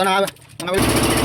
Ito na mga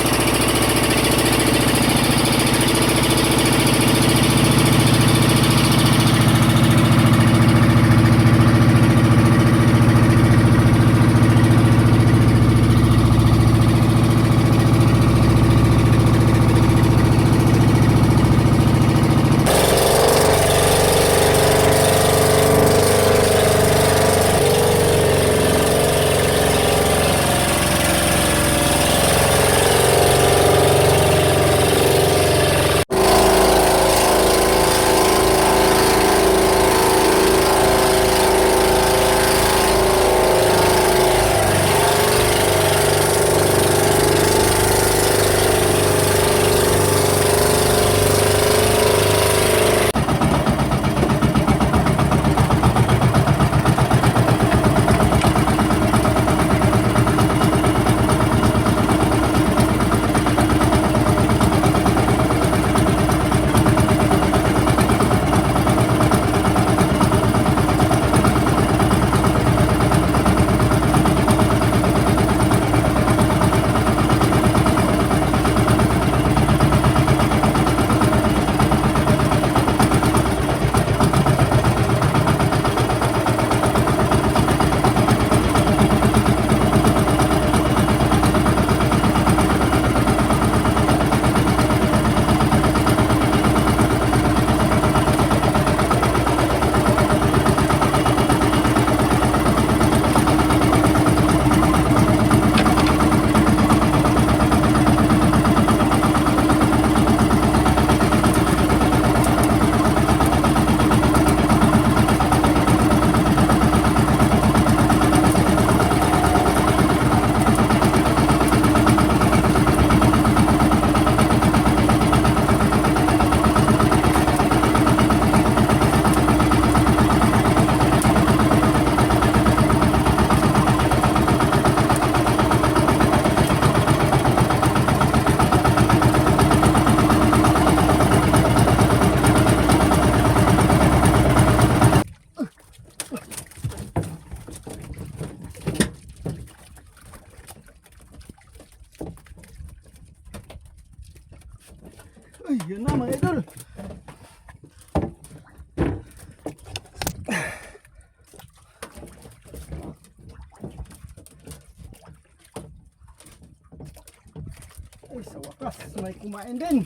kumain din.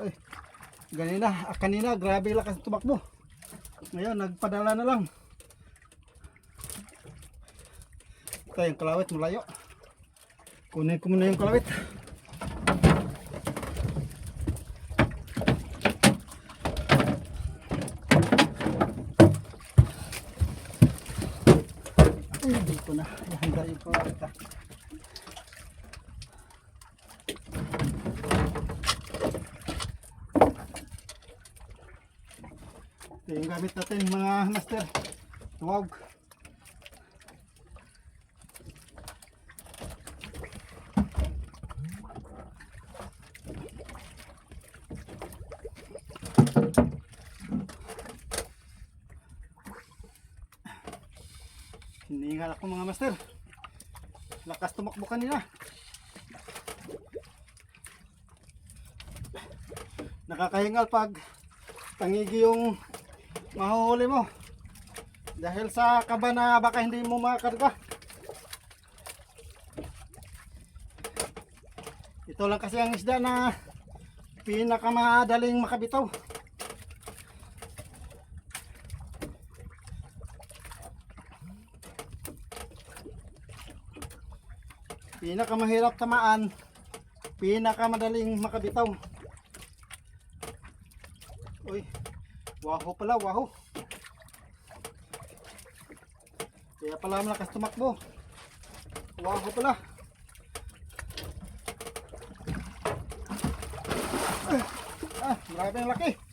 Ay, ganina, ah, kanina, grabe lakas tumakbo. Ngayon, nagpadala na lang. Ito yung kalawit, malayo. Kunin ko muna yung kalawit. Ay, hindi ko na. Nahanda yung ah. Ito yung gamit natin mga master. Tuwag. Hiningal ako mga master. Lakas tumakbo kanina. Nakakahingal pag tangigi yung mahuhuli mo dahil sa kaba na baka hindi mo makarga ito lang kasi ang isda na pinakamadaling makabitaw pinakamahirap tamaan pinakamadaling makabitaw uy Waho pala, waho. Kaya pala malakas tumakbo. Waho pala. Ah, ah grabe ang laki.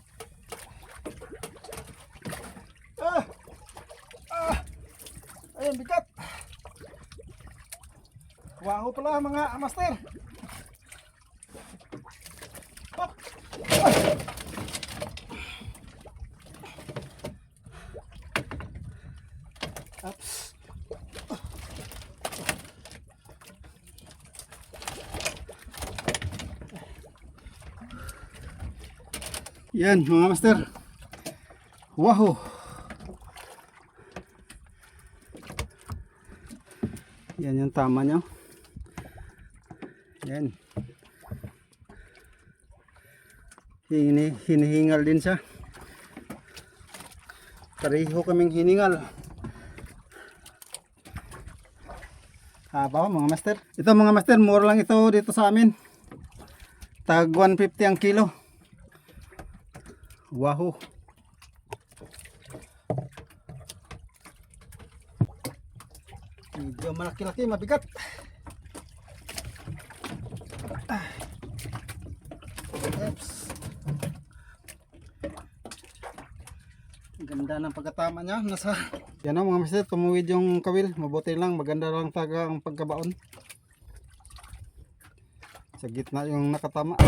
pala mga master. Hop. Yan mga master. Wow. Yan yung tama niya. Yan. Hini, hinihingal din siya. Pareho kaming hiningal. Haba mga master. Ito mga master, mura lang ito dito sa amin. Tag 150 ang kilo. Wahoo. Medyo malaki-laki, mabigat. Ah. Oops. Ganda ng pagkatama niya. Nasa yan ang mga mister, tumuwid yung kawil. Mabuti lang, maganda lang taga ang pagkabaon. Sa gitna yung nakatama.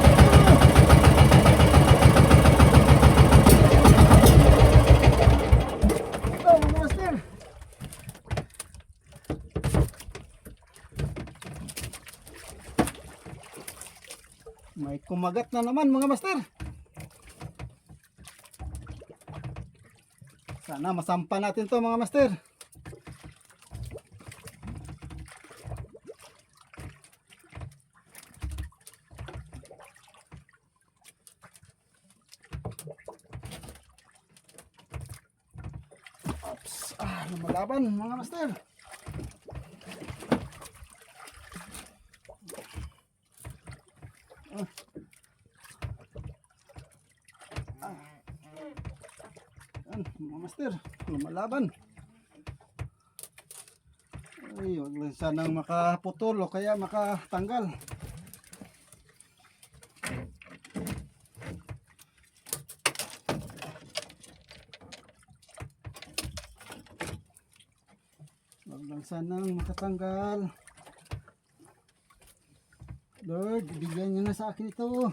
Ito mga master. May kumagat na naman mga master. Sana masampa natin to mga master. Ops, ah, lumalaban mga master. Yan, mga master, lumalaban. Ay, wag lang sanang makaputol o kaya makatanggal. Wag lang sanang makatanggal. Lord, bigyan niyo na sa akin ito.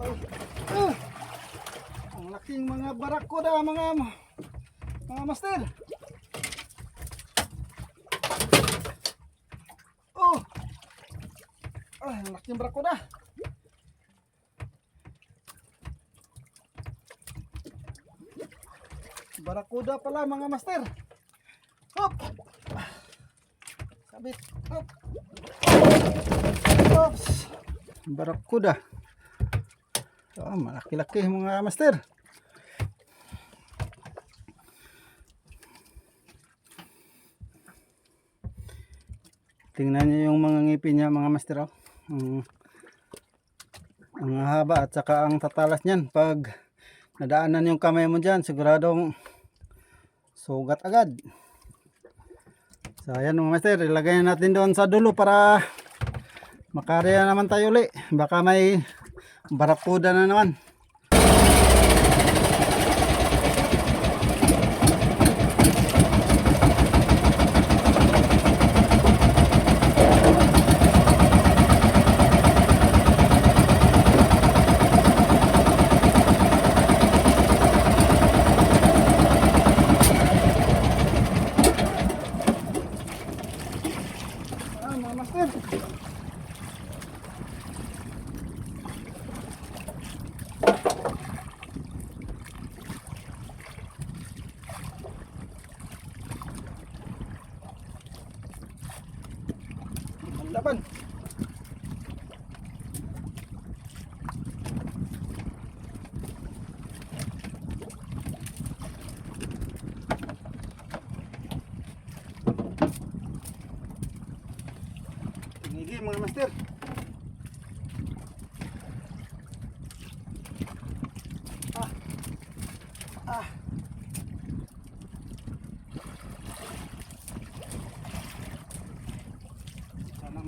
Ay, ah! Ang mga barakuda mga mga master. Oh. Ah, ang laking barakuda. Barakuda pala mga master. Hop. Sabit. Hop. Oops. Barakuda. Oh, malaki-laki mga master. Tingnan niyo yung mga ngipin niya mga master. Oh. Ang, ang haba at saka ang tatalas niyan. Pag nadaanan yung kamay mo dyan, siguradong sugat agad. So ayan mga master, ilagay natin doon sa dulo para makarya naman tayo uli. Baka may barakuda na naman. 要不然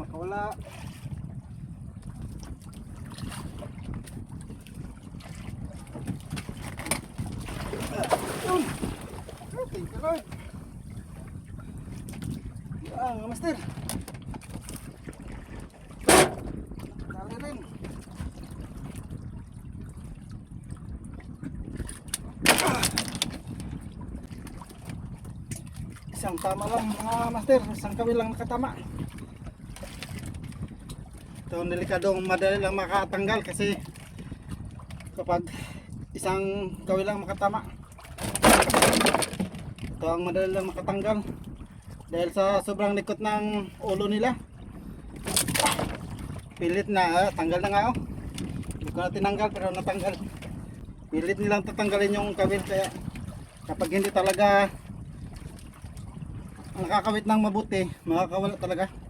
makawala. Yun. Lord. Ah, mga master. Rin. Isang tama lang mga master, isang kami lang nakatama. Ito ang delikadong madali lang makatanggal kasi kapag isang kawil lang makatama ito ang madali lang makatanggal dahil sa sobrang likot ng ulo nila. Pilit na ah, tanggal na nga oh. Hindi ko na tinanggal pero natanggal. Pilit nilang tatanggalin yung kawil kaya kapag hindi talaga nakakawit ng mabuti makakawala talaga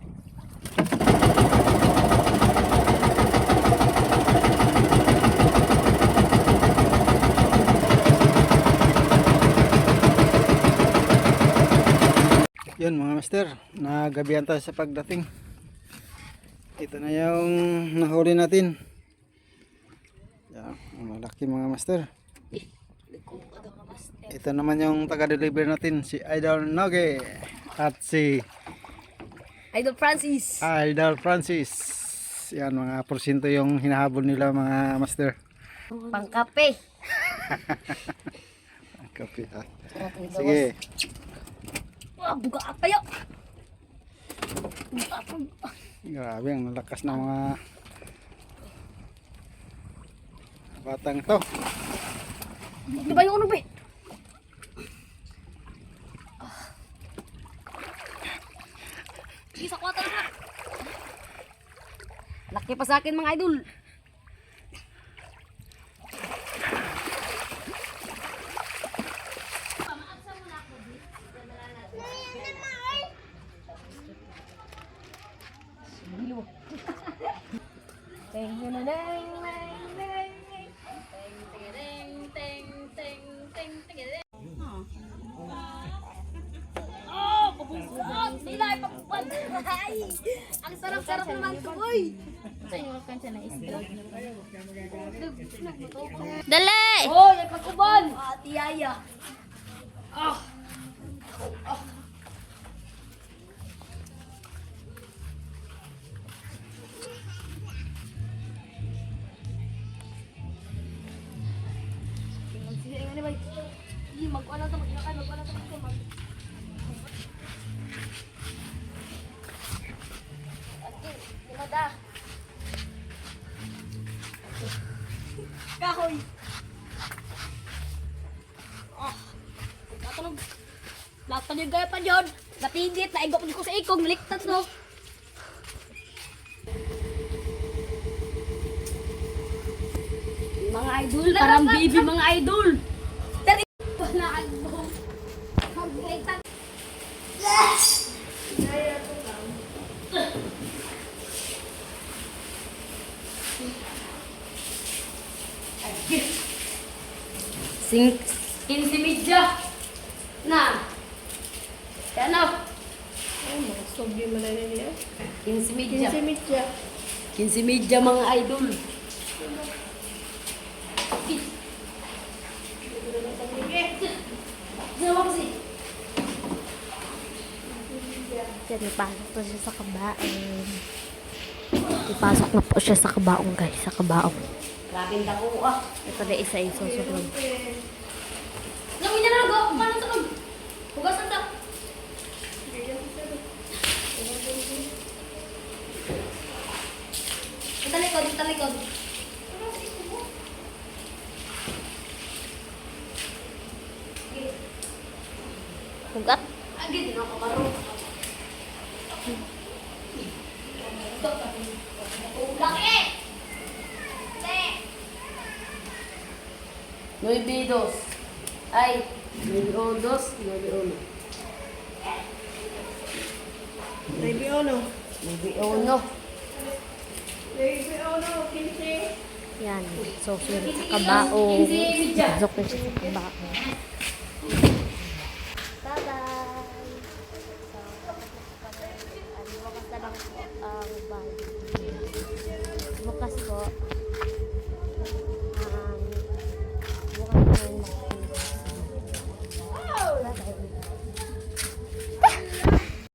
Yun mga master, nagabihan tayo sa pagdating. Ito na yung nahuli natin. Yan, malaki mga master. Ito naman yung taga-deliver natin, si Idol Noge at si Idol Francis. Idol Francis. Yan mga porsyento yung hinahabol nila mga master. Pangkape. Kape ha. Sige. Apa yuk? Buka apa? Grabe ang lakas ng mga batang to. Di ba yung ano be? Sige, sa kwata na. Laki pa sa akin mga idol. Ay! Ang sarap-sarap naman ito, boy! Dali! Oh, yung pagkuban! Ah, tiyaya! Ah! Mag-ano to, mag-inakan, mag-ano to, mag Okay, Dyan. Natigit, naigok ko sa ikong, naliktat no. Mga idol, parang baby mga idol. Dari, wala album. Naliktat. Sing, 15 media. Na. Ano? Ay, mga sobrang malala niya. 15 media. Simitya. 15 media mga idol. Si. Diyan, ipasok na siya sa kabaong. Ipasok na po siya sa kabaong, guys. Sa kabaong. Grabe ang dako ah. Ito na isa yung Ito likod, ito likod. Hugat. Agi, di na ako marunong. Laki! Nueve dos. Ay, nueve o dos, nueve uno. Baby, ano? Nueve uno. Yan. So, sa kabaong. Pasok na siya sa kabaong.